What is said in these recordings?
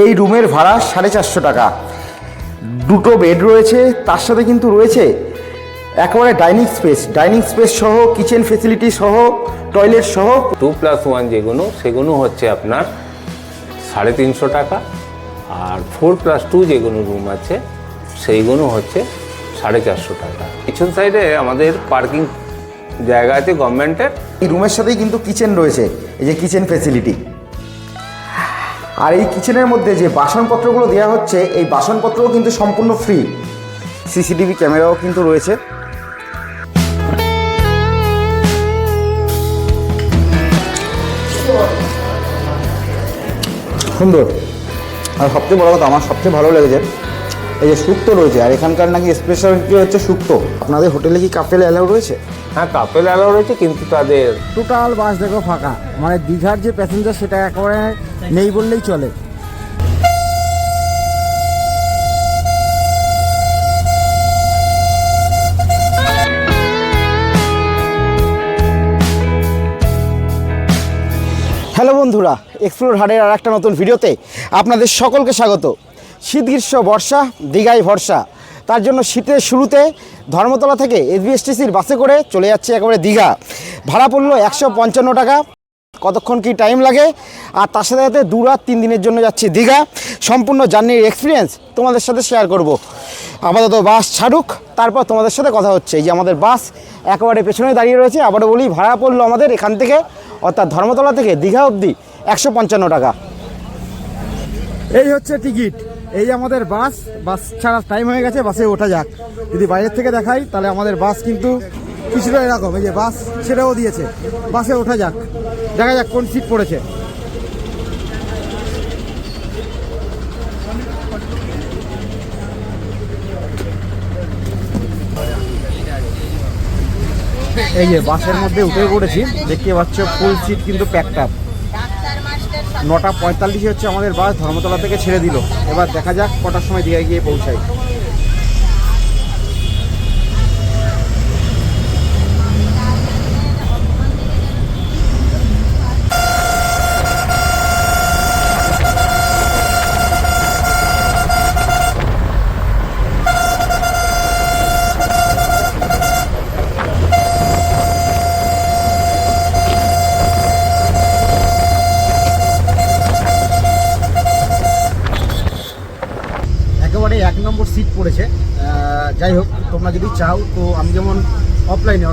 এই রুমের ভাড়া সাড়ে চারশো টাকা। দুটো বেড রয়েছে তার সাথে কিন্তু রয়েছে একেবারে ডাইনিং স্পেস ডাইনিং স্পেস সহ কিচেন ফেসিলিটি সহ টয়লেট সহ। টু প্লাস ওয়ান যেগুলো সেগুলো হচ্ছে আপনার সাড়ে তিনশো টাকা। আর ফোর প্লাস টু যেগুলো রুম আছে সেইগুলো হচ্ছে সাড়ে চারশো টাকা। পিছন সাইডে আমাদের পার্কিং জায়গা আছে গভর্নমেন্টের। এই রুমের সাথেই কিন্তু কিচেন রয়েছে এই যে কিচেন ফেসিলিটি আর এই কিচেনের মধ্যে যে বাসনপত্রগুলো দেওয়া হচ্ছে, এই বাসনপত্রও কিন্তু সম্পূর্ণ ফ্রি সিসিটিভি ক্যামেরাও কিন্তু রয়েছে। সুন্দর। আর সবচেয়ে বড় কথা, আমার সবচেয়ে ভালো লেগেছে এই যে শুক্তো রয়েছে আর এখানকার নাকি স্পেশালিটি হচ্ছে শুক্তো আপনাদের হোটেলে কি কাপেল অ্যালাউ রয়েছে? হ্যাঁ কাপেল অ্যালাউ রয়েছে কিন্তু তাদের টোটাল বাস দেখো ফাঁকা। মানে দীঘার যে প্যাসেঞ্জার সেটা একেবারে নেই বললেই চলে। হ্যালো বন্ধুরা এক্সপ্লোর হাটের আর একটা নতুন ভিডিওতে আপনাদের সকলকে স্বাগত। শীত গ্রীষ্ম, বর্ষা, দীঘায় ভরসা। তার জন্য শীতের শুরুতে ধর্মতলা থেকে এসবিএসটিসির বাসে করে চলে যাচ্ছে একেবারে দীঘা। ভাড়া পড়ল একশো পঞ্চান্ন টাকা। কতক্ষণ কি টাইম লাগে? আর তার সাথে সাথে দু রাত তিন দিনের জন্য যাচ্ছি দীঘা। সম্পূর্ণ জার্নির এক্সপিরিয়েন্স তোমাদের সাথে শেয়ার করব। আপাতত বাস ছাড়ুক, তারপর তোমাদের সাথে কথা হচ্ছে। এই যে আমাদের বাস একেবারে পেছনে দাঁড়িয়ে রয়েছে, আবারও বলি, ভাড়া পড়ল আমাদের এখান থেকে, অর্থাৎ ধর্মতলা থেকে দীঘা অবধি একশো পঞ্চান্ন টাকা। এই হচ্ছে টিকিট। এই আমাদের বাস বাস ছাড়া টাইম হয়ে গেছে, বাসে ওঠা যাক। যদি বাইরের থেকে দেখাই, তাহলে আমাদের বাস কিন্তু কিছুটা এরকম, এই যে বাস ছেড়েও দিয়েছে। বাসে ওঠা যাক। দেখা যাক কোন সিট পড়েছে। এই যে বাসের মধ্যে উঠে পড়েছি, দেখতে পাচ্ছ ফুল সিট কিন্তু প্যাকড আপ নটা পঁয়তাল্লিশে হচ্ছে আমাদের বাস ধর্মতলা থেকে ছেড়ে দিল। এবার দেখা যাক কটার সময় দীঘায় গিয়ে পৌঁছাই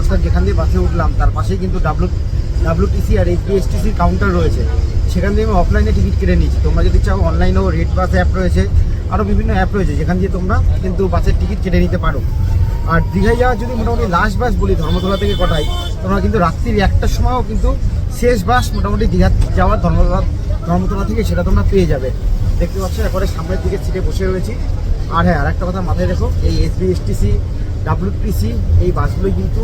অর্থাৎ যেখান দিয়ে বাসে উঠলাম, তার পাশেই কিন্তু ডাব্লু ডাব্লুটিসি আর এইচডিএসটিসির কাউন্টার রয়েছে। সেখান দিয়ে আমি অফলাইনে টিকিট কেটে নিয়েছি। তোমরা যদি চাও অনলাইনেও রেড বাস অ্যাপ রয়েছে আরও বিভিন্ন অ্যাপ রয়েছে, যেখান দিয়ে তোমরা কিন্তু বাসের টিকিট কেটে নিতে পারো। আর দীঘায় যাওয়ার যদি মোটামুটি লাস্ট বাস বলি, ধর্মতলা থেকে কটাই তোমরা কিন্তু রাত্রির একটার সময়ও কিন্তু শেষ বাস মোটামুটি দীঘা যাওয়ার ধর্মতলা ধর্মতলা থেকে সেটা তোমরা পেয়ে যাবে। দেখতে পাচ্ছ এরপরে সামনের দিকে সিটে বসে রয়েছি। আর হ্যাঁ আর একটা কথা মাথায় রেখো, এই এসবি এসটিসি ডাব্লিউটিসি এই বাসগুলোই কিন্তু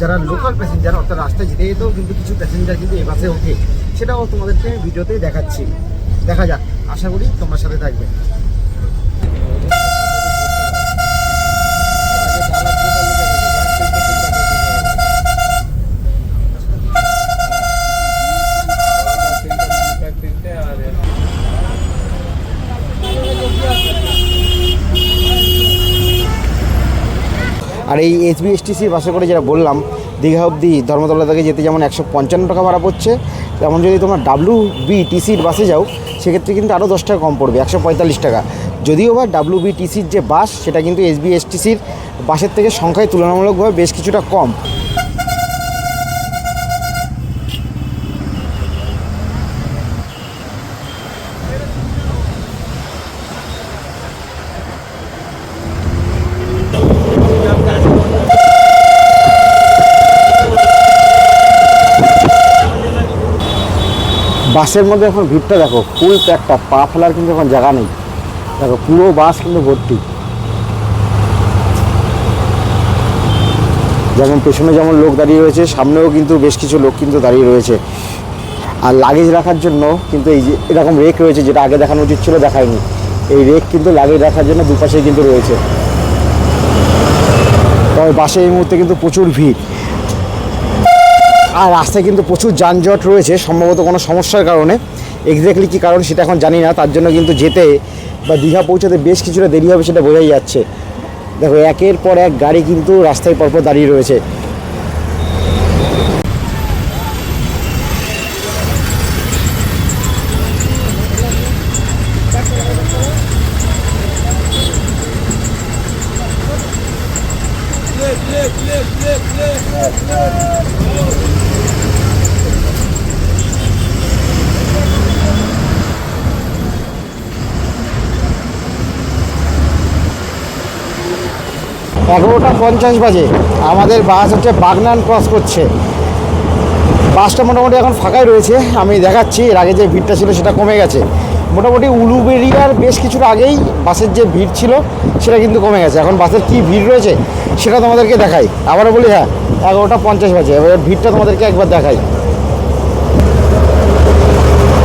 যারা লোকাল প্যাসেঞ্জার অর্থাৎ রাস্তায় যেতে যেতেও কিন্তু কিছু প্যাসেঞ্জার কিন্তু এ বাসে ওঠে। সেটাও তোমাদেরকে ভিডিওতেই দেখাচ্ছি। দেখা যাক। আশা করি তোমার সাথে থাকবে। আর এই এসবিএসটিসির বাসে করে যেটা বললাম, দীঘা অবধি ধর্মতলা থেকে যেতে যেমন একশো পঞ্চান্ন টাকা ভাড়া পড়ছে, তেমন যদি তোমরা ডাব্লু বিটিসির বাসে যাও, সেক্ষেত্রে কিন্তু আরও দশ টাকা কম পড়বে, একশো পঁয়তাল্লিশ টাকা। যদিও বা ডাব্লু বিটিসির যে বাস, সেটা কিন্তু এসবিএসটিসির বাসের থেকে সংখ্যায় তুলনামূলকভাবে বেশ কিছুটা কম। বাসের মধ্যে এখন ভিড়টা দেখো ফুল প্যাকটা পা ফেলার কিন্তু এখন জায়গা নেই। দেখো, পুরো বাস কিন্তু ভর্তি। যেমন পেছনে যেমন লোক দাঁড়িয়ে রয়েছে, সামনেও কিন্তু বেশ কিছু লোক কিন্তু দাঁড়িয়ে রয়েছে। আর লাগেজ রাখার জন্য কিন্তু এই যে, এরকম রেক রয়েছে, যেটা আগে দেখানো উচিত ছিল, দেখায়নি। এই রেক কিন্তু লাগেজ রাখার জন্য দুপাশে কিন্তু রয়েছে। তবে বাসে এই মুহূর্তে কিন্তু প্রচুর ভিড়। আর রাস্তায় কিন্তু প্রচুর যানজট রয়েছে, সম্ভবত কোনো সমস্যার কারণে। এক্স্যাক্টলি কী কারণ সেটা এখন জানি না, তার জন্য কিন্তু যেতে বা দীঘা পৌঁছাতে বেশ কিছুটা দেরি হবে সেটা বোঝাই যাচ্ছে। দেখো, একের পর এক গাড়ি কিন্তু রাস্তায় পরপর দাঁড়িয়ে রয়েছে। এগারোটা পঞ্চাশ বাজে। আমাদের বাস হচ্ছে বাগনান ক্রস করছে। বাসটা মোটামুটি এখন ফাঁকাই রয়েছে। আমি দেখাচ্ছি, এর আগে যে ভিড়টা ছিল সেটা কমে গেছে। মোটামুটি উলুবেরিয়ার বেশ কিছুটা আগেই বাসের যে ভিড় ছিল, সেটা কিন্তু কমে গেছে। এখন বাসের কী ভিড় রয়েছে, সেটা তোমাদেরকে দেখাই। আবারও বলি হ্যাঁ এগারোটা পঞ্চাশ বাজে। এবার ভিড়টা তোমাদেরকে একবার দেখাই।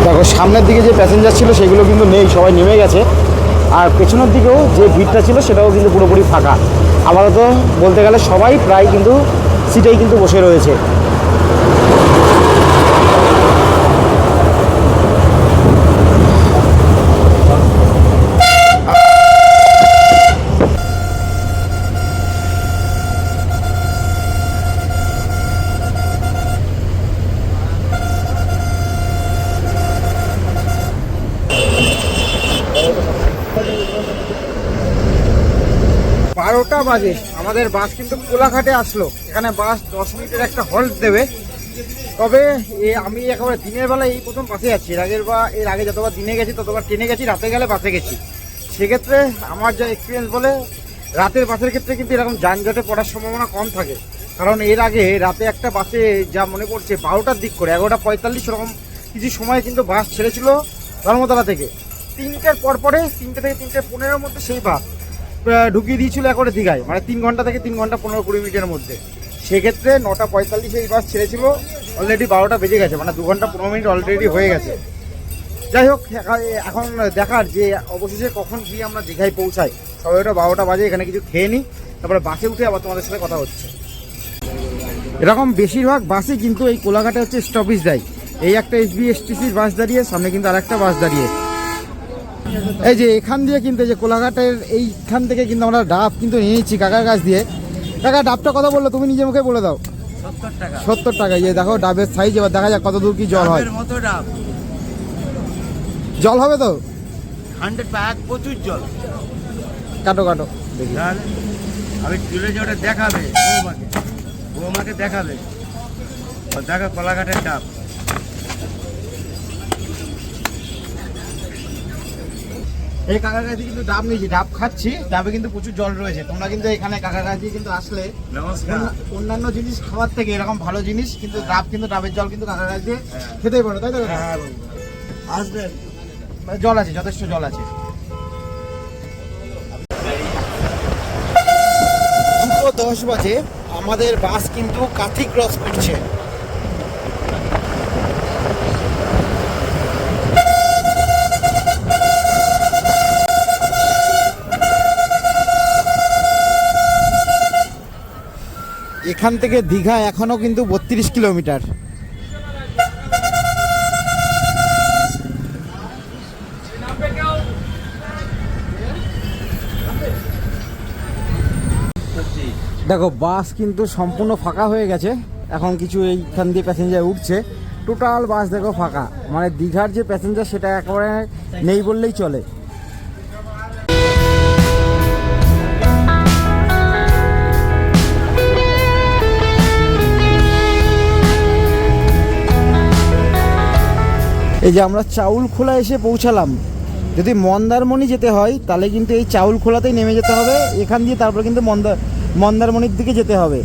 দেখো, সামনের দিকে যে প্যাসেঞ্জার ছিল, সেগুলো কিন্তু নেই, সবাই নেমে গেছে। আর পেছনের দিকেও যে ভিড়টা ছিল, সেটাও কিন্তু পুরোপুরি ফাঁকা। আপাতত বলতে গেলে সবাই প্রায় কিন্তু সিটেই কিন্তু বসে রয়েছে। বারোটা বাজে। আমাদের বাস কিন্তু কোলাঘাটে আসলো। এখানে বাস দশ মিনিটের একটা হল্ট দেবে। তবে আমি একেবারে দিনের বেলা এই প্রথম বাসে যাচ্ছি। এর আগের বা, এর আগে যতবার দিনে গেছি, ততবার ট্রেনে গেছি, রাতে গেলে বাসে গেছি। সেক্ষেত্রে আমার যা এক্সপিরিয়েন্স বলে, রাতের বাসের ক্ষেত্রে কিন্তু এরকম যানজটে পড়ার সম্ভাবনা কম থাকে। কারণ এর আগে রাতে একটা বাসে যা মনে পড়ছে বারোটার দিক করে, এগারোটা পঁয়তাল্লিশ এরকম কিছু সময় কিন্তু বাস ছেড়েছিল ধর্মতলা থেকে। তিনটের পর পরে, তিনটে থেকে তিনটে পনেরোর মধ্যে সেই বাস ঢুকিয়ে দিয়েছিল একবারে দীঘায় মানে তিন ঘণ্টা থেকে তিন ঘণ্টা পনেরো কুড়ি মিনিটের মধ্যে। সেক্ষেত্রে নটা পঁয়তাল্লিশে এই বাস ছেড়েছিল অলরেডি বারোটা বেজে গেছে মানে দু ঘণ্টা পনেরো মিনিট অলরেডি হয়ে গেছে। যাই হোক এখন দেখার যে অবশেষে কখন গিয়ে আমরা দীঘায় পৌঁছাই সবাই ওটা বারোটা বাজে, এখানে কিছু খেয়ে নিই তারপরে বাসে উঠে আবার তোমাদের সাথে কথা হচ্ছে। এরকম বেশিরভাগ বাসই কিন্তু এই কোলাঘাটে হচ্ছে স্টপেজ দেয়। এই একটা এসবি এসটিসির বাস দাঁড়িয়ে, সামনে কিন্তু আরেকটা বাস দাঁড়িয়ে। এই যে এখান দিয়ে কিন্তু যে কোলাঘাটের এইখান থেকে কিন্তু আমরা ডাব কিন্তু নিয়ে নিচ্ছি কাকার কাছ দিয়ে। কাকা ডাবটা কথা বলল? তুমি নিজের মুখে বলে দাও। সত্তর টাকা। ইয়ে দেখো ডাবের সাইজ এবার দেখা যাক কত দূর কি জল হয়। ডাব। জল হবে তো? হান্ড্রেড প্যাক প্রচুর জল। কাটো কাটো। দেখি। তাহলে আমি তুলে যে ওটা দেখাবে বৌমাকে। বৌমাকে দেখাবে। দেখো কলাঘাটের ডাব। এই কাকার কাছে কিন্তু ডাব নিয়েছি ডাব খাচ্ছি ডাবে কিন্তু প্রচুর জল রয়েছে। তোমরা কিন্তু এখানে কাকার কাছে কিন্তু আসলে অন্যান্য জিনিস খাওয়ার থেকে এরকম ভালো জিনিস কিন্তু ডাব কিন্তু ডাবের জল কিন্তু কাকার কাছে খেতেই পারো তাই তো? কাকা? হ্যাঁ বৌমা। আসবেন মানে জল আছে যথেষ্ট জল আছে। দুটো দশ বাজে আমাদের বাস কিন্তু কাথি ক্রস করছে। এখান থেকে দীঘা এখনও কিন্তু বত্রিশ কিলোমিটার। দেখো, বাস কিন্তু সম্পূর্ণ ফাঁকা হয়ে গেছে। এখন কিছু এইখান দিয়ে প্যাসেঞ্জার উঠছে। টোটাল বাস দেখো ফাঁকা। মানে দীঘার যে প্যাসেঞ্জার সেটা একেবারে নেই বললেই চলে। এই যে আমরা চাউল খোলা এসে পৌঁছালাম। যদি মন্দারমণি যেতে হয়, তাহলে কিন্তু এই চাউল খোলাতেই নেমে যেতে হবে। এখান দিয়ে তারপর কিন্তু মন্দার মন্দারমণির দিকে যেতে হবে।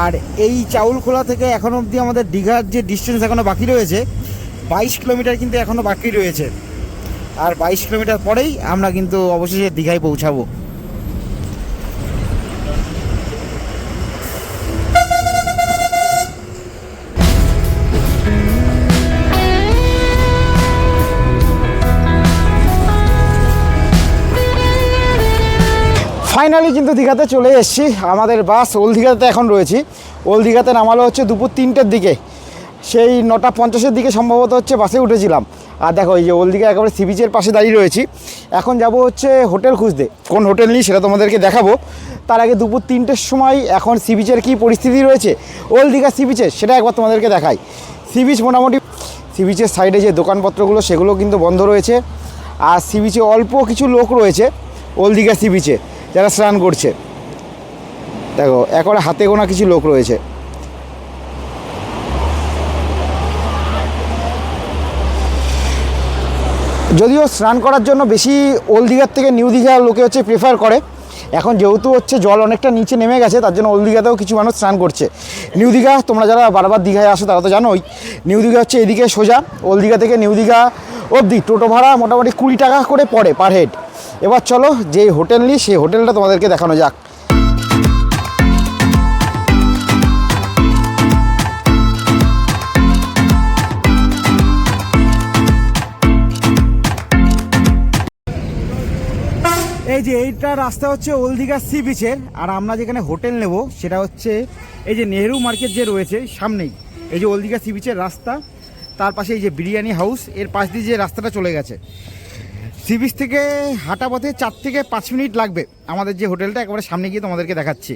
আর এই চাউল খোলা থেকে এখন অবধি আমাদের দীঘার যে ডিস্টেন্স এখনও বাকি রয়েছে, বাইশ কিলোমিটার কিন্তু এখনও বাকি রয়েছে। আর বাইশ কিলোমিটার পরেই আমরা কিন্তু অবশেষে দীঘায় পৌঁছাবো। ফাইনালি কিন্তু দীঘাতে চলে এসেছি। আমাদের বাস ওল দীঘাতে এখন রয়েছি। ওল দীঘাতে নামালো হচ্ছে দুপুর তিনটের দিকে। সেই নটা পঞ্চাশের দিকে সম্ভবত হচ্ছে বাসে উঠেছিলাম। আর দেখো, এই যে ওলদিকে একেবারে সি বিচের পাশে দাঁড়িয়ে রয়েছি। এখন যাব হচ্ছে হোটেল খুঁজতে। কোন হোটেল নিই সেটা তোমাদেরকে দেখাবো। তার আগে দুপুর তিনটের সময় এখন সি বিচের কী পরিস্থিতি রয়েছে ওল দীঘা সি বিচের সেটা একবার তোমাদেরকে দেখাই। সি বিচ মোটামুটি, সি বিচের সাইডে যে দোকানপত্রগুলো সেগুলো কিন্তু বন্ধ রয়েছে। আর সি বিচে অল্প কিছু লোক রয়েছে ওল দীঘা সি বিচে। যারা স্নান করছে। দেখো, একবারে হাতে গোনা কিছু লোক রয়েছে। যদিও স্নান করার জন্য বেশি ওল্ড দীঘার থেকে নিউ দীঘা লোকে হচ্ছে প্রেফার করে। এখন যেহেতু হচ্ছে জল অনেকটা নিচে নেমে গেছে, তার জন্য ওল্ড দীঘাতেও কিছু মানুষ স্নান করছে। নিউ দীঘা, তোমরা যারা বারবার দীঘায় আসো তারা তো জানোই, নিউ দীঘা হচ্ছে এদিকে সোজা ওল্ড দীঘা থেকে নিউ দীঘা অবধি। টোটো ভাড়া মোটামুটি কুড়ি টাকা করে পড়ে পার হেড এবার চলো যে হোটেল নিই, সেই হোটেলটা তোমাদেরকে দেখানো যাক। এই যে এইটা রাস্তা হচ্ছে ওল্ড দীঘা সি বিচের আর আমরা যেখানে হোটেল নেব সেটা হচ্ছে এই যে নেহেরু মার্কেট যে রয়েছে সামনেই। এই যে ওল্ড দীঘা সি বিচের রাস্তা, তার পাশে এই যে বিরিয়ানি হাউস, এর পাশ দিয়ে যে রাস্তাটা চলে গেছে। সি বিচ থেকে হাঁটা পথে চার থেকে পাঁচ মিনিট লাগবে আমাদের যে হোটেলটা একেবারে সামনে গিয়ে তোমাদেরকে দেখাচ্ছি।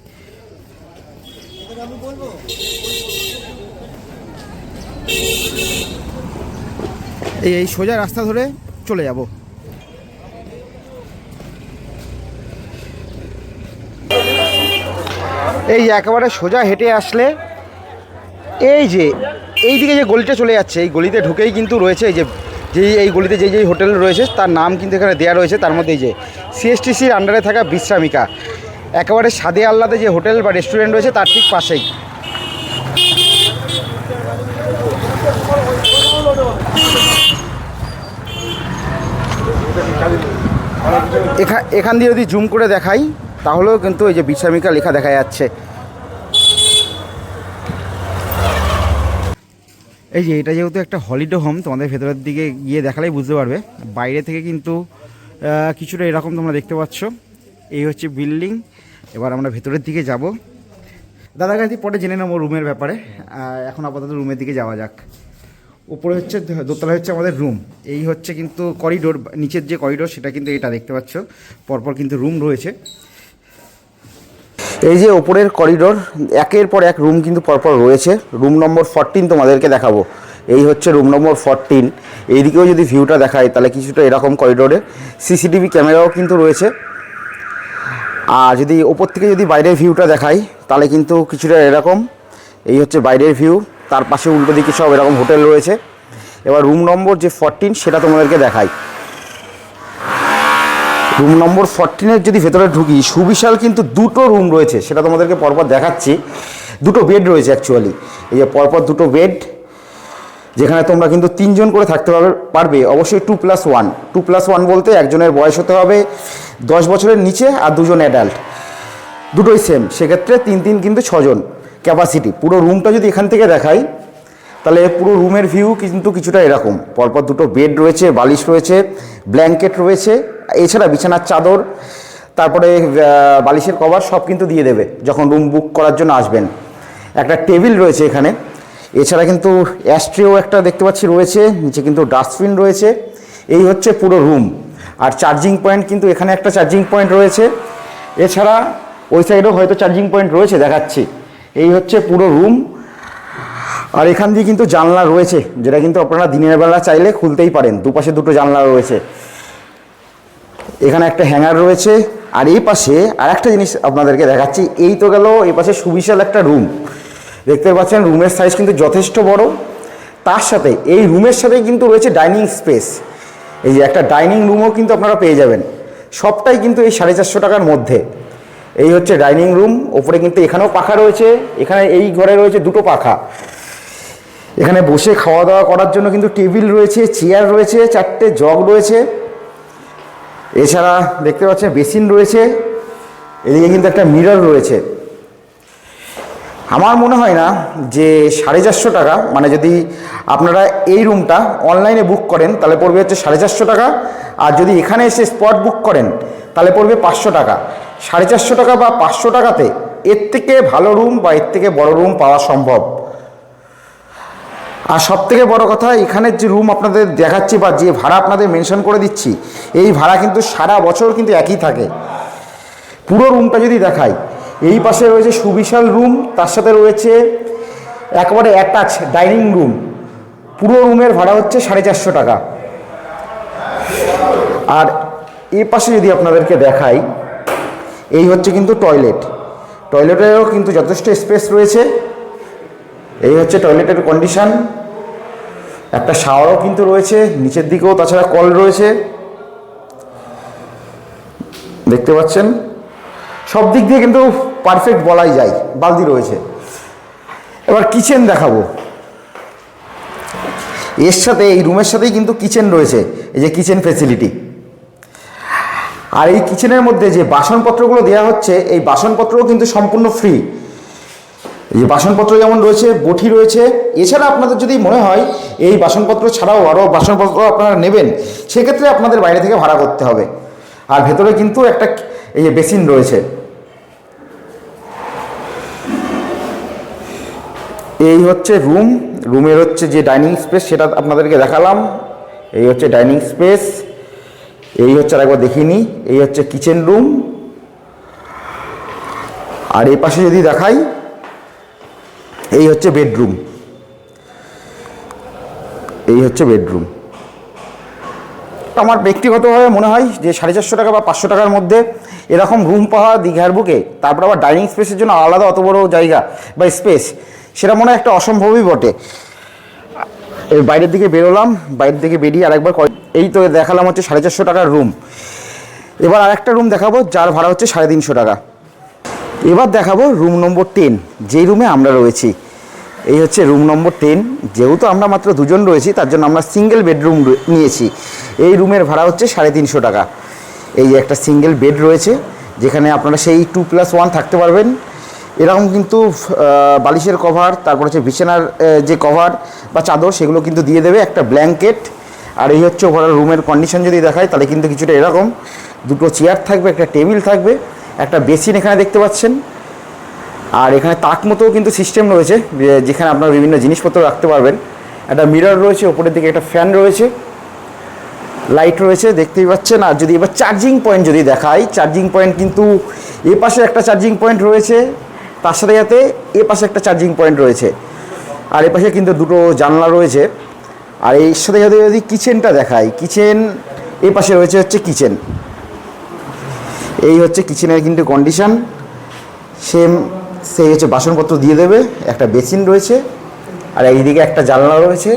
এই এই সোজা রাস্তা ধরে চলে যাব। এই একেবারে সোজা হেঁটে আসলে এই যে এই দিকে যে গলিটা চলে যাচ্ছে, এই গলিতে ঢুকেই কিন্তু রয়েছে এই যে যেই এই গলিতে যেই যেই হোটেল রয়েছে, তার নাম কিন্তু এখানে দেওয়া রয়েছে, তার মধ্যে এই যে সিএসটিসির আন্ডারে থাকা বিশ্রামিকা। একেবারে সাদে আল্লাদে যে হোটেল বা রেস্টুরেন্ট রয়েছে, তার ঠিক পাশেই। এখা- এখান দিয়ে যদি জুম করে দেখাই, তাহলেও কিন্তু এই যে বিশ্রামিকা লেখা দেখা যাচ্ছে। এই যে, এটা যেহেতু একটা হলিডে হোম তোমাদের ভেতরের দিকে গিয়ে দেখালেই বুঝতে পারবে। বাইরে থেকে কিন্তু কিছুটা এরকম তোমরা দেখতে পাচ্ছ। এই হচ্ছে বিল্ডিং এবার আমরা ভেতরের দিকে যাব। দাদার কাছে পরে জেনে নেব রুমের ব্যাপারে। এখন আপাতত রুমের দিকে যাওয়া যাক। উপরে হচ্ছে দোতলা হচ্ছে আমাদের রুম এই হচ্ছে কিন্তু করিডোর নিচের যে করিডোর সেটা কিন্তু এটা দেখতে পাচ্ছ। পরপর কিন্তু রুম রয়েছে। এই যে ওপরের করিডোর, একের পর এক রুম কিন্তু পরপর রয়েছে। রুম নম্বর ফরটিন তোমাদেরকে দেখাবো। এই হচ্ছে রুম নম্বর ফরটিন এইদিকেও যদি ভিউটা দেখায় তাহলে কিছুটা এরকম করিডোরে। সিসিটিভি ক্যামেরাও কিন্তু রয়েছে। আর যদি ওপর থেকে যদি বাইরের ভিউটা দেখাই, তাহলে কিন্তু কিছুটা এরকম। এই হচ্ছে বাইরের ভিউ তার পাশে উল্টো দিকে সব এরকম হোটেল রয়েছে। এবার রুম নম্বর যে ফরটিন সেটা তোমাদেরকে দেখাই। রুম নম্বর ফরটিনের যদি ভেতরে ঢুকি, সুবিশাল কিন্তু দুটো রুম রয়েছে, সেটা তোমাদেরকে পরপর দেখাচ্ছি। দুটো বেড রয়েছে অ্যাকচুয়ালি এই যে পরপর দুটো বেড, যেখানে তোমরা কিন্তু তিনজন করে থাকতে পারবে পারবে। অবশ্যই two plus one two plus one বলতে একজনের বয়স হতে হবে দশ বছরের নিচে আর দুজন অ্যাডাল্ট দুটোই সেম সেক্ষেত্রে তিন তিন কিন্তু ছজন ক্যাপাসিটি পুরো রুমটা যদি এখান থেকে দেখাই, তাহলে পুরো রুমের ভিউ কিন্তু কিছুটা এরকম। পরপর দুটো বেড রয়েছে, বালিশ রয়েছে ব্ল্যাঙ্কেট রয়েছে এছাড়া বিছানার চাদর, তারপরে বালিশের কভার সব কিন্তু দিয়ে দেবে যখন রুম বুক করার জন্য আসবেন। একটা টেবিল রয়েছে এখানে। এছাড়া কিন্তু অ্যাস্ট্রেও একটা দেখতে পাচ্ছি রয়েছে, নিচে কিন্তু ডাস্টবিন রয়েছে। এই হচ্ছে পুরো রুম আর চার্জিং পয়েন্ট কিন্তু এখানে একটা চার্জিং পয়েন্ট রয়েছে। এছাড়া ওই সাইডেও হয়তো চার্জিং পয়েন্ট রয়েছে দেখাচ্ছি। এই হচ্ছে পুরো রুম আর এখান দিয়ে কিন্তু জানলা রয়েছে, যেটা কিন্তু আপনারা দিনের বেলা চাইলে খুলতেই পারেন। দুপাশে দুটো জানলা রয়েছে। এখানে একটা হ্যাঙ্গার রয়েছে, আর এই পাশে আর একটা জিনিস আপনাদেরকে দেখাচ্ছি, এই তো গেল, এই পাশে সুবিশাল একটা রুম দেখতে পাচ্ছেন রুমের সাইজ কিন্তু যথেষ্ট বড়। তার সাথে এই রুমের সাথে কিন্তু রয়েছে ডাইনিং স্পেস এই যে একটা ডাইনিং রুমও কিন্তু আপনারা পেয়ে যাবেন। সবটাই কিন্তু এই সাড়ে চারশো টাকার মধ্যে। এই হচ্ছে ডাইনিং রুম ওপরে কিন্তু এখানেও পাখা রয়েছে, এখানে এই ঘরে রয়েছে দুটো পাখা। এখানে বসে খাওয়া দাওয়া করার জন্য কিন্তু টেবিল রয়েছে, চেয়ার রয়েছে, চারটে জগ রয়েছে। এছাড়া দেখতে পাচ্ছেন বেসিন রয়েছে, এদিকে কিন্তু একটা মিরর রয়েছে। আমার মনে হয় না যে সাড়ে চারশো টাকা মানে যদি আপনারা এই রুমটা অনলাইনে বুক করেন, তাহলে পড়বে হচ্ছে সাড়ে চারশো টাকা। আর যদি এখানে এসে স্পট বুক করেন, তাহলে পড়বে পাঁচশো টাকা। সাড়ে চারশো টাকা বা পাঁচশো টাকাতে এর থেকে ভালো রুম বা এর থেকে বড় রুম পাওয়া সম্ভব। আর সব থেকে বড় কথা এখানের যে রুম আপনাদের দেখাচ্ছি বা যে ভাড়া আপনাদের মেনশন করে দিচ্ছি, এই ভাড়া কিন্তু সারা বছর কিন্তু একই থাকে। পুরো রুমটা যদি দেখাই, এই পাশে রয়েছে সুবিশাল রুম তার সাথে রয়েছে একেবারে অ্যাটাচ ডাইনিং রুম পুরো রুমের ভাড়া হচ্ছে সাড়ে চারশো টাকা। আর এই পাশে যদি আপনাদেরকে দেখাই, এই হচ্ছে কিন্তু টয়লেট টয়লেটেরও কিন্তু যথেষ্ট স্পেস রয়েছে। এই হচ্ছে টয়লেটের কন্ডিশন একটা শাওয়ারও কিন্তু রয়েছে, নিচের দিকেও তাছাড়া কল রয়েছে। দেখতে পাচ্ছেন? সব দিক দিয়ে কিন্তু পারফেক্ট বলাই যায়, বালতি রয়েছে। এবার কিচেন দেখাবো। এর সাথে, এই রুমের সাথেই কিন্তু কিচেন রয়েছে, এই যে কিচেন ফেসিলিটি আর এই কিচেনের মধ্যে যে বাসনপত্রগুলো দেওয়া হচ্ছে, এই বাসনপত্রও কিন্তু সম্পূর্ণ ফ্রি এই বাসনপত্র যেমন রয়েছে, বটি রয়েছে, এছাড়া আপনাদের যদি মনে হয় এই বাসনপত্র ছাড়াও আরও বাসনপত্র আপনারা নেবেন, সেক্ষেত্রে আপনাদের বাইরে থেকে ভাড়া করতে হবে। আর ভেতরে কিন্তু একটা এই যে বেসিন রয়েছে। এই হচ্ছে রুম, রুমের হচ্ছে যে ডাইনিং স্পেস সেটা আপনাদেরকে দেখালাম। এই হচ্ছে ডাইনিং স্পেস, এই হচ্ছে আরেকবার দেখিনি এই হচ্ছে কিচেন রুম। আর এই পাশে যদি দেখাই এই হচ্ছে বেডরুম। এই হচ্ছে বেডরুম। আমার ব্যক্তিগতভাবে মনে হয় যে সাড়ে চারশো টাকা বা পাঁচশো টাকার মধ্যে এরকম রুম পাওয়া দীঘার বুকে, তারপর আবার ডাইনিং স্পেসের জন্য আলাদা অত বড় জায়গা বা স্পেস সেটা মনে হয় একটা অসম্ভবই বটে। বাইরের দিকে বেরোলাম, বাইরের দিকে বেরিয়ে আরেকবার এই তো দেখালাম হচ্ছে সাড়ে চারশো টাকার রুম এবার আরেকটা রুম দেখাবো, যার ভাড়া হচ্ছে সাড়ে তিনশো টাকা। এবার দেখাবো রুম নম্বর টেন যেই রুমে আমরা রয়েছি। এই হচ্ছে রুম নম্বর টেন যেহেতু আমরা মাত্র দুজন রয়েছি, তার জন্য আমরা সিঙ্গেল বেডরুম নিয়েছি। এই রুমের ভাড়া হচ্ছে সাড়ে তিনশো টাকা। এই যে একটা সিঙ্গেল বেড রয়েছে, যেখানে আপনারা সেই টু প্লাস ওয়ান থাকতে পারবেন। এরকম কিন্তু বালিশের কভার তারপর হচ্ছে বিছানার যে কভার বা চাদর, সেগুলো কিন্তু দিয়ে দেবে একটা ব্ল্যাঙ্কেট আর এই হচ্ছে ওভারঅল রুমের কন্ডিশন যদি দেখায়, তাহলে কিন্তু কিছুটা এরকম। দুটো চেয়ার থাকবে, একটা টেবিল থাকবে। একটা বেসিন এখানে দেখতে পাচ্ছেন। আর এখানে তাক মতো কিন্তু সিস্টেম রয়েছে যেখানে আপনারা বিভিন্ন জিনিসপত্র রাখতে পারবেন। একটা মিরর রয়েছে, ওপরের দিকে একটা ফ্যান রয়েছে। লাইট রয়েছে, দেখতেই পাচ্ছেন। আর যদি এবার চার্জিং পয়েন্ট যদি দেখাই, চার্জিং পয়েন্ট কিন্তু এ পাশে একটা চার্জিং পয়েন্ট রয়েছে, তার সাথে সাথে এ পাশে একটা চার্জিং পয়েন্ট রয়েছে। আর এ পাশে কিন্তু দুটো জানলা রয়েছে। আর এর সাথে সাথে যদি কিচেনটা দেখাই, কিচেন এ পাশে রয়েছে হচ্ছে কিচেন। এই হচ্ছে কিচেনের কিন্তু কন্ডিশান সেম সেই হচ্ছে বাসনপত্র দিয়ে দেবে, একটা বেসিন রয়েছে, আর এইদিকে একটা জানলা রয়েছে।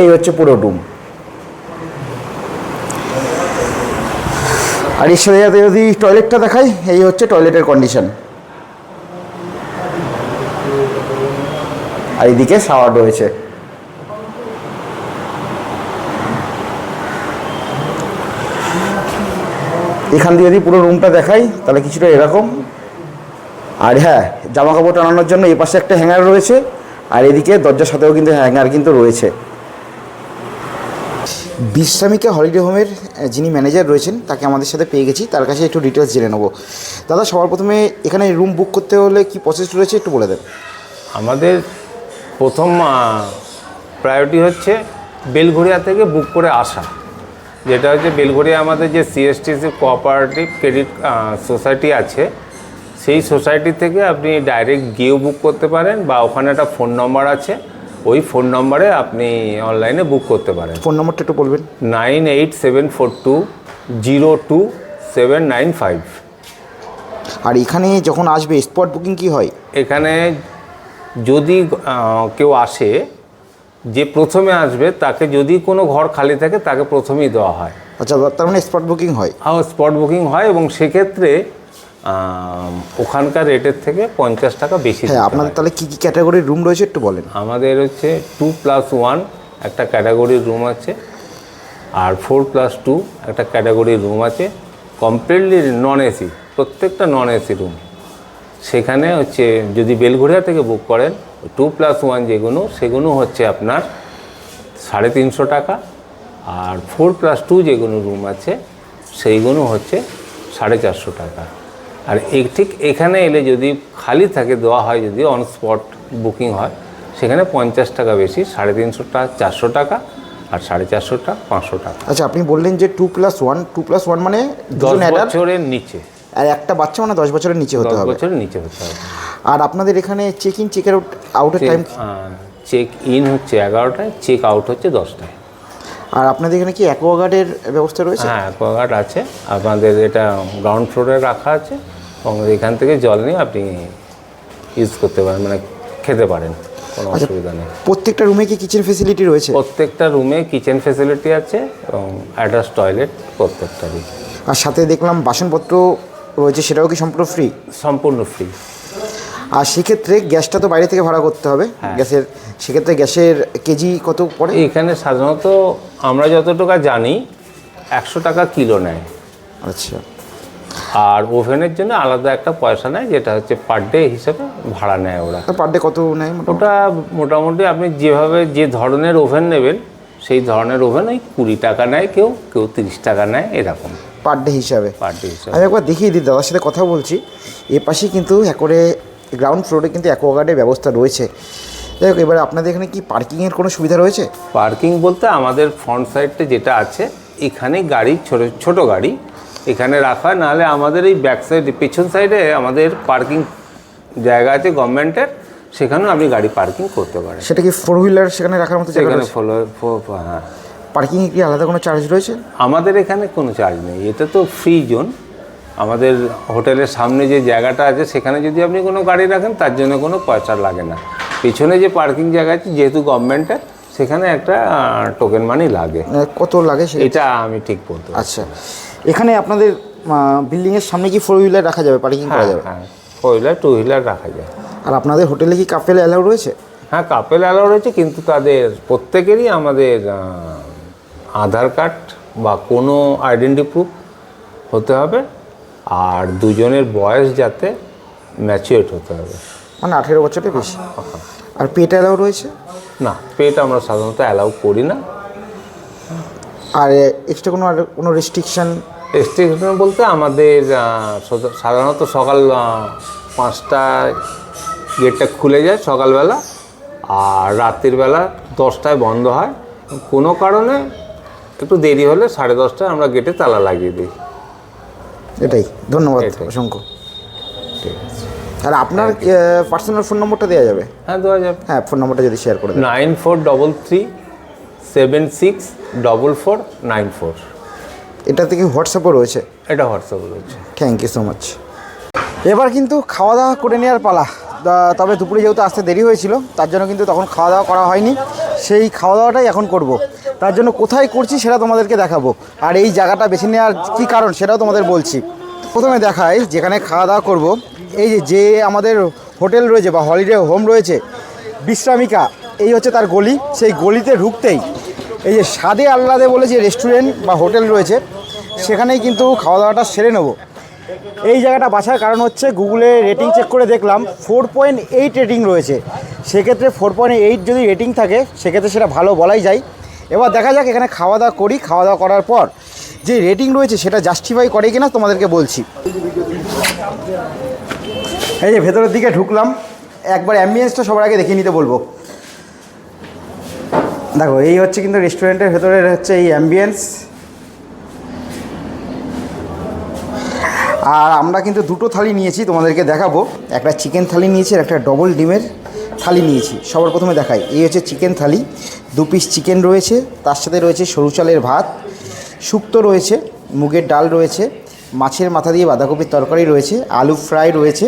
এই হচ্ছে পুরো রুম আর এর সাথে সাথে যদি টয়লেটটা দেখাই, এই হচ্ছে টয়লেটের কন্ডিশন আর এইদিকে শাওয়ার রয়েছে। এখান দিয়ে যদি পুরো রুমটা দেখাই তাহলে কিছুটা এরকম। আর হ্যাঁ জামা কাপড় টানানোর জন্য এই পাশে একটা হ্যাঙ্গার রয়েছে আর এদিকে দরজার সাথেও কিন্তু হ্যাঙ্গার কিন্তু রয়েছে। বিশ্রামিকা হলিডে হোমের যিনি ম্যানেজার রয়েছেন তাকে আমাদের সাথে পেয়ে গেছি। তার কাছে একটু ডিটেলস জেনে নেব। দাদা সবার প্রথমে এখানে রুম বুক করতে হলে কি প্রসেস রয়েছে একটু বলে দেন। আমাদের প্রথম প্রায়োরিটি হচ্ছে বেলঘরিয়া থেকে বুক করে আসা। যেটা হচ্ছে বেলঘরিয়া আমাদের যে সিএসটিসি কোঅপারেটিভ ক্রেডিট সোসাইটি আছে সেই সোসাইটি থেকে আপনি ডাইরেক্ট গিয়েও বুক করতে পারেন বা ওখানে একটা ফোন নম্বর আছে ওই ফোন নম্বরে আপনি অনলাইনে বুক করতে পারেন। ফোন নম্বরটা একটু বলবেন। Nine eight seven four two zero two seven nine five. আর এখানে যখন আসবে স্পট বুকিং কি হয়? এখানে যদি কেউ আসে যে প্রথমে আসবে তাকে যদি কোনো ঘর খালি থাকে তাকে প্রথমেই দেওয়া হয়। আচ্ছা তার মানে স্পট বুকিং হয়? আর স্পট বুকিং হয় এবং সেক্ষেত্রে ওখানকার রেটের থেকে পঞ্চাশ টাকা বেশি হ্যাঁ আপনাদের তাহলে কী কী ক্যাটাগরির রুম রয়েছে একটু বলেন। আমাদের হচ্ছে টু প্লাস ওয়ান একটা ক্যাটাগরির রুম আছে আর ফোর প্লাস টু একটা ক্যাটাগরির রুম আছে কমপ্লিটলি নন এসি প্রত্যেকটা নন এসি রুম সেখানে হচ্ছে যদি বেলঘরিয়া থেকে বুক করেন টু প্লাস ওয়ান যেগুলো সেগুলো হচ্ছে আপনার সাড়ে তিনশো টাকা আর ফোর প্লাস টু যেগুলো রুম আছে সেইগুলো হচ্ছে সাড়ে চারশো টাকা। আর এক ঠিক এখানে এলে যদি খালি থাকে দেওয়া হয় যদি অন স্পট বুকিং হয় সেখানে পঞ্চাশ টাকা বেশি সাড়ে তিনশো টাকা চারশো টাকা আর সাড়ে চারশো টাকা পাঁচশো টাকা। আচ্ছা আপনি বললেন যে two plus one two plus one মানে দশ বছরের নিচে। আর একটা বাচ্চা মানে দশ বছরের নিচে হতে হবে। বছরের নিচে হতে হবে। আর আপনাদের এখানে চেক ইন চেক আউট আউটের টাইম চেক ইন হচ্ছে এগারোটায় চেক আউট হচ্ছে দশটায়। আর আপনাদের এখানে কি অ্যাকোয়াগার্ডের ব্যবস্থা রয়েছে? হ্যাঁ অ্যাকোয়াগার্ড আছে। আপনাদের এটা গ্রাউন্ড ফ্লোরে রাখা আছে। এবং এখান থেকে জল নিয়ে আপনি ইউজ করতে পারেন মানে খেতে পারেন। কোনো আচ্ছা। অসুবিধা নেই। প্রত্যেকটা রুমে কি কিচেন ফেসিলিটি রয়েছে? প্রত্যেকটা রুমে কিচেন ফেসিলিটি আছে এবং অ্যাটাচ টয়লেট প্রত্যেকটারই। আর সাথে দেখলাম বাসনপত্র রয়েছে সেটাও কি সম্পূর্ণ ফ্রি সম্পূর্ণ ফ্রি আর সেক্ষেত্রে গ্যাসটা তো বাইরে থেকে ভাড়া করতে হবে। হ্যাঁ। গ্যাসের সেক্ষেত্রে গ্যাসের কেজি কত পড়ে? এখানে সাধারণত আমরা যতটুকু জানি একশো টাকা কিলো নেয়। আচ্ছা। আর ওভেনের জন্য আলাদা একটা পয়সা নেয় যেটা হচ্ছে পার ডে হিসেবে ভাড়া নেয় ওরা। পার ডে কত নেয় ওটা মোটামুটি আপনি যেভাবে যে ধরনের ওভেন নেবেন সেই ধরনের ওভেন ওই কুড়ি টাকা নেয় কেউ কেউ তিরিশ টাকা নেয় এরকম। পার ডে হিসাবে। পার ডে হিসাবে। আমি একবার দেখিয়ে দিই দাদার সাথে কথা বলছি। এ পাশে কিন্তু একরে গ্রাউন্ড ফ্লোরে কিন্তু অ্যাকোয়াগার্ডের ব্যবস্থা রয়েছে। যাই হোক এবার আপনাদের এখানে কি পার্কিংয়ের কোনো সুবিধা রয়েছে? পার্কিং বলতে আমাদের ফ্রন্ট সাইডটা যেটা আছে এখানে গাড়ি ছোট ছোট গাড়ি এখানে রাখা। নাহলে আমাদের এই ব্যাক সাইড পেছন সাইডে আমাদের পার্কিং জায়গা আছে গভর্নমেন্টের সেখানেও আপনি গাড়ি পার্কিং করতে পারেন। সেটা কি ফোর হুইলার সেখানে রাখার মতো সেখানে ফলো হ্যাঁ। পার্কিংয়ে কি আলাদা কোনো চার্জ রয়েছে? আমাদের এখানে কোনো চার্জ নেই। এটা তো ফ্রি জোন আমাদের হোটেলের সামনে যে জায়গাটা আছে সেখানে যদি আপনি কোনো গাড়ি রাখেন তার জন্য কোনো পয়সা লাগে না। পেছনে যে পার্কিং জায়গা আছে যেহেতু গভর্নমেন্টের সেখানে একটা টোকেন মানি লাগে। কত লাগে এটা আমি ঠিক বলতে আচ্ছা। এখানে আপনাদের বিল্ডিংয়ের সামনে কি ফোর হুইলার রাখা যাবে? পার্কিং করা হ্যাঁ যাবে? হ্যাঁ। ফোর হুইলার টু হুইলার রাখা যায়। আর আপনাদের হোটেলে কি কাপেল অ্যালাউ রয়েছে? হ্যাঁ কাপেল অ্যালাউ রয়েছে কিন্তু তাদের প্রত্যেকেরই আমাদের আধার কার্ড বা কোনো আইডেন্টি প্রুফ হতে হবে আর দুজনের বয়স যাতে ম্যাচিওর হতে হবে। মানে আঠেরো বছরের বেশি। আর পেট অ্যালাউ রয়েছে? না পেট আমরা সাধারণত অ্যালাউ করি না। আর এক্সট্রা কোনো আর কোনো রেস্ট্রিকশান? রেস্ট্রিকশন বলতে আমাদের সাধারণত সকাল পাঁচটায় গেটটা খুলে যায় সকালবেলা আর রাত্রির বেলা দশটায় বন্ধ হয়। কোনো কারণে একটু দেরি হলে সাড়ে দশটায় আমরা গেটে তালা লাগিয়ে দিই। এটাই। ধন্যবাদ। অসংখ্য। ঠিক আছে। আর আপনার পার্সোনাল ফোন নম্বরটা দেওয়া যাবে? হ্যাঁ দু হাজার হ্যাঁ ফোন নম্বরটা যদি শেয়ার করে nine four double three seven six double four nine four এটা থেকে হোয়াটসঅ্যাপও রয়েছে। এটা হোয়াটসঅ্যাপ রয়েছে। থ্যাংক ইউ সো মাচ এবার কিন্তু খাওয়া দাওয়া করে নেওয়ার পালা। তবে দুপুরে যেহেতু আসতে দেরি হয়েছিল, তার জন্য কিন্তু তখন খাওয়া দাওয়া করা হয়নি। সেই খাওয়া দাওয়াটাই এখন করব। তার জন্য কোথায় করছি সেটা তোমাদেরকে দেখাবো। আর এই জায়গাটা বেছে নেওয়ার কী কারণ সেটাও তোমাদের বলছি। প্রথমে দেখাই, যেখানে খাওয়া দাওয়া করব, এই যে যে আমাদের হোটেল রয়েছে বা হলিডে হোম রয়েছে, বিশ্রামিকা, এই হচ্ছে তার গলি। সেই গলিতে ঢুকতেই এই যে স্বাদে আহ্লাদে বলে যে রেস্টুরেন্ট বা হোটেল রয়েছে, সেখানেই কিন্তু খাওয়া দাওয়াটা সেরে নেব। এই জায়গাটা বাছার কারণ হচ্ছে গুগলে রেটিং চেক করে দেখলাম ফোর পয়েন্ট এইট রেটিং রয়েছে। সেক্ষেত্রে ফোর পয়েন্ট এইট যদি রেটিং থাকে, সেক্ষেত্রে সেটা ভালো বলাই যায়। এবার দেখা যাক এখানে খাওয়া দাওয়া করি। খাওয়া দাওয়া করার পর যে রেটিং রয়েছে, সেটা জাস্টিফাই করে কিনা তোমাদেরকে বলছি। এই যে ভেতরের দিকে ঢুকলাম, একবার অ্যাম্বিয়েন্সটা সবার আগে দেখিয়ে নিতে বলব। দেখো, এই হচ্ছে কিন্তু রেস্টুরেন্টের ভেতরের হচ্ছে এই অ্যাম্বিয়েন্স আর আমরা কিন্তু দুটো থালি নিয়েছি, তোমাদেরকে দেখাবো। একটা চিকেন থালি নিয়েছি একটা ডবল ডিমের থালি নিয়েছি। সবার প্রথমে দেখাই, এই হচ্ছে চিকেন থালি। দু পিস চিকেন রয়েছে, তার সাথে রয়েছে সরু চালের ভাত, শুক্তো রয়েছে, মুগের ডাল রয়েছে, মাছের মাথা দিয়ে বাঁধাকপির তরকারি রয়েছে, আলু ফ্রাই রয়েছে,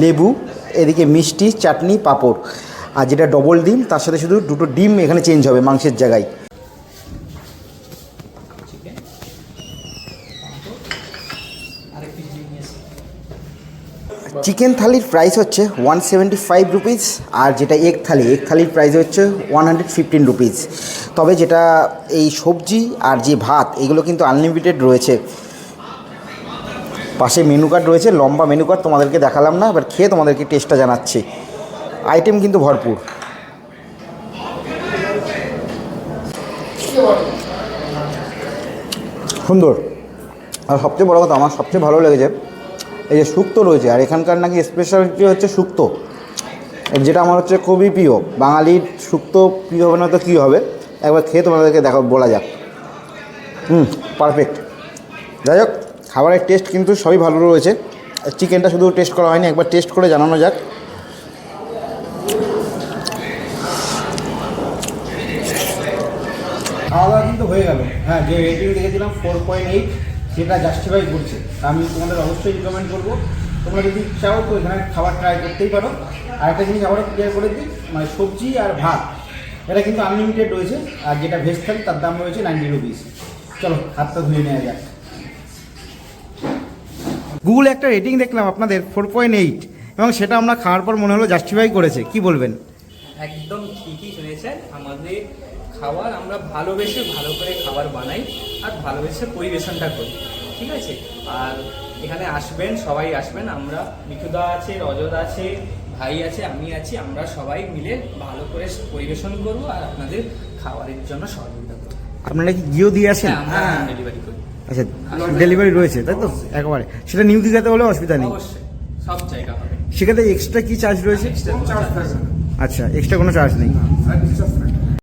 লেবু, এদিকে মিষ্টি, চাটনি, পাঁপড়। আর যেটা ডবল ডিম, তার সাথে শুধু দুটো ডিম এখানে চেঞ্জ হবে মাংসের জায়গায়। চিকেন থালির প্রাইস হচ্ছে ওয়ান সেভেন্টি ফাইভ রুপিস আর যেটা এগ থালি এগ থালির প্রাইস হচ্ছে ওয়ান হান্ড্রেড ফিফটিন রুপিস তবে যেটা এই সবজি আর যে ভাত, এগুলো কিন্তু আনলিমিটেড রয়েছে। পাশে মেনু কার্ড রয়েছে, লম্বা মেনু কার্ড তোমাদেরকে দেখালাম না, এবার খেয়ে তোমাদেরকে টেস্টটা জানাচ্ছি। আইটেম কিন্তু ভরপুর। সুন্দর। আর সবচেয়ে বড় কথা, আমার সবচেয়ে ভালো লেগেছে এই যে শুক্তো রয়েছে, আর এখানকার নাকি স্পেশালিটি হচ্ছে শুক্তো যেটা আমার হচ্ছে খুবই প্রিয়। বাঙালির শুক্তো প্রিয় হবে না তো কী হবে? একবার খেয়ে তোমাদেরকে দেখো, বলা যাক। হুম পারফেক্ট যাই হোক, খাবারের টেস্ট কিন্তু সবই ভালো রয়েছে। চিকেনটা শুধু টেস্ট করা হয়নি, একবার টেস্ট করে জানানো যাক। খাওয়া দাওয়া কিন্তু হয়ে গেল। হ্যাঁ যে রেটিং দেখেছিলাম ফোর পয়েন্ট এইট সেটা জাস্টিফাই করছে। আমি তোমাদের অবশ্যই রিকমেন্ড করব। তোমরা যদি চাও তো এখানে খাবার ট্রাই করতেই পারো। আর একটা জিনিস আবারও ক্লিয়ার করে দিই মানে সবজি আর ভাত, এটা কিন্তু আনলিমিটেড রয়েছে, আর যেটা ভেজ থালি তার দাম রয়েছে নাইনটি রুপিস চলো, হাতটা ধুয়ে নেওয়া যাক। গুগলে একটা রেটিং দেখলাম আপনাদের ফোর পয়েন্ট এইট এবং সেটা আমরা খাওয়ার পর মনে হলো জাস্টিফাই করেছে। কি বলবেন? একদম ঠিকই শুনেছেন। আমাদের খাবার আমরা ভালোবেসে ভালো করে খাবার বানাই, আর ভালোবেসে পরিবেশনটা করি। ঠিক আছে? আর এখানে আসবেন সবাই আসবেন। আমরা মিঠুদা আছে রজত আছে ভাই আছে আমি আছি। আমরা সবাই মিলে ভালো করে পরিবেশন করব আর আপনাদের খাবারের জন্য সহযোগিতা করব। আপনারা কি গিয়েও দিয়ে আসেন? হ্যাঁ ডেলিভারি করি। আচ্ছা ডেলিভারি রয়েছে তাই তো? একেবারে। সেটা নিউ দিঘাতে হলে অসুবিধা নেই। সব জায়গা হবে। সেক্ষেত্রে এক্সট্রা কি চার্জ রয়েছে। আচ্ছা এক্সট্রা কোনো চার্জ নেই।